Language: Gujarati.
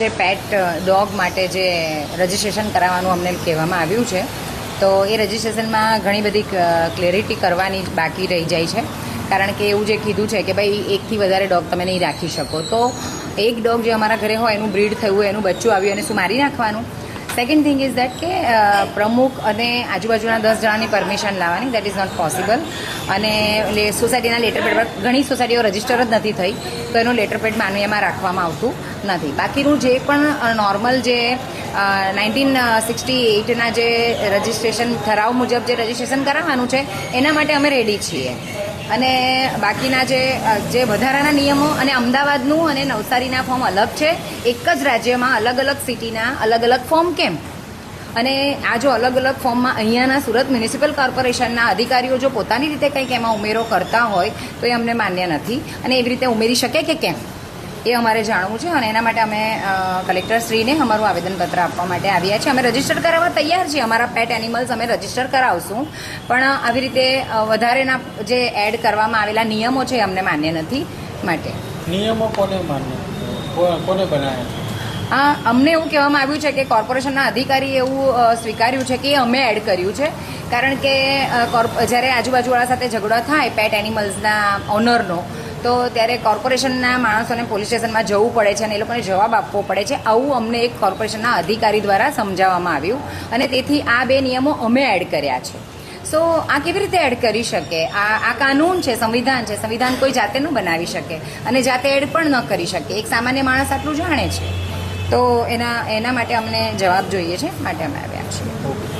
જે પેટ ડોગ માટે જે રજિસ્ટ્રેશન કરાવવાનું અમને કહેવામાં આવ્યું છે, તો એ રજિસ્ટ્રેશનમાં ઘણી બધી ક્લેરિટી કરવાની બાકી રહી જાય છે. કારણ કે એવું જે કીધું છે કે ભાઈ, એકથી વધારે ડોગ તમે નહીં રાખી શકો. તો એક ડોગ જે અમારા ઘરે હોય, એનું બ્રીડ થયું એનું બચ્ચું આવ્યું એને શું મારી નાખવાનું? સેકન્ડ થિંગ ઇઝ દેટ કે પ્રમુખ અને આજુબાજુના દસ જણાની પરમિશન લાવવાની દેટ ઇઝ નોટ પોસિબલ અને સોસાયટીના લેટર પેડ પર ઘણી સોસાયટીઓ રજિસ્ટર જ નથી થઈ, તો એનું લેટર પેડ માનવીયમાં રાખવામાં આવતું નથી. બાકીનું જે પણ નોર્મલ જે નાઇન્ટીન સિક્સટી એઇટના જે રજિસ્ટ્રેશન ઠરાવ મુજબ જે રજિસ્ટ્રેશન કરાવવાનું છે, એના માટે અમે રેડી છીએ. અને બાકીના જે જે વધારાના નિયમો અને અમદાવાદનું અને નવસારીના ફોર્મ અલગ છે, એક જ રાજ્યમાં અલગ અલગ સિટીના અલગ અલગ ફોર્મ કેમ? અને આ જો અલગ અલગ ફોર્મમાં અહીંયાના સુરત મ્યુનિસિપલ કોર્પોરેશનના અધિકારીઓ જો પોતાની રીતે કંઈક એમાં ઉમેરો કરતા હોય, તો એ અમને માન્ય નથી. અને એવી રીતે ઉમેરી શકે કે કેમ? એ અમારે જાણવું છે અને એના માટે અમે કલેક્ટરશ્રીને અમારું આવેદનપત્ર આપવા માટે આવ્યા છીએ. અમે રજિસ્ટર કરાવવા તૈયાર છીએ. અમારા પેટ એનિમલ્સ અમે રજિસ્ટર કરાવશું. પણ આવી રીતે વધારેના જે એડ કરવામાં આવેલા નિયમો છે અમને માન્ય નથી માટે. નિયમો કોને માન્ય? કોને બનાવ્યા આ અમને એવું કહેવામાં આવ્યું છે કે કોર્પોરેશનના અધિકારીએ એવું સ્વીકાર્યું છે કે એ અમે એડ કર્યું છે. કારણ કે જ્યારે આજુબાજુવાળા સાથે ઝઘડો થાય પેટ એનિમલ્સના ઓનરનો તો ત્યારે કોર્પોરેશનના માણસોને પોલીસ સ્ટેશનમાં જવું પડે છે અને એ લોકોને જવાબ આપવો પડે છે. આવું અમને એક કોર્પોરેશનના અધિકારી દ્વારા સમજાવવામાં આવ્યું અને તેથી આ બે નિયમો અમે એડ કર્યા છે. સો આ કેવી રીતે એડ કરી શકે? આ આ કાનૂન છે, સંવિધાન છે. સંવિધાન કોઈ જાતે ન બનાવી શકે અને જાતે એડ પણ ન કરી શકે. એક સામાન્ય માણસ આટલું જાણે છે. તો એના એના માટે અમને જવાબ જોઈએ છે. માટે અમે આવ્યા છીએ.